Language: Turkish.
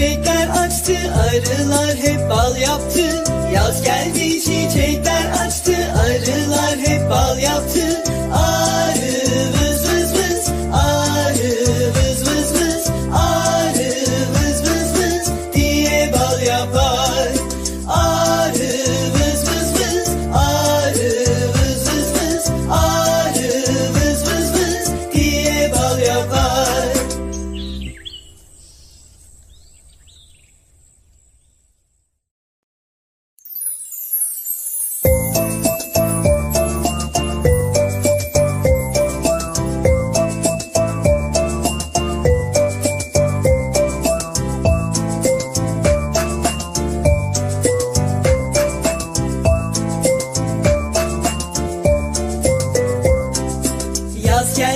çiçekler açtı arılar hep bal yaptı. Yaz geldi çiçekler açtı arılar hep bal yaptı. Arı vız vız vız arı vız vız vız arı vız vız vız diye bal yapar. Arı vız vız vız arı vız vız vız arı vız vız vız diye bal yapar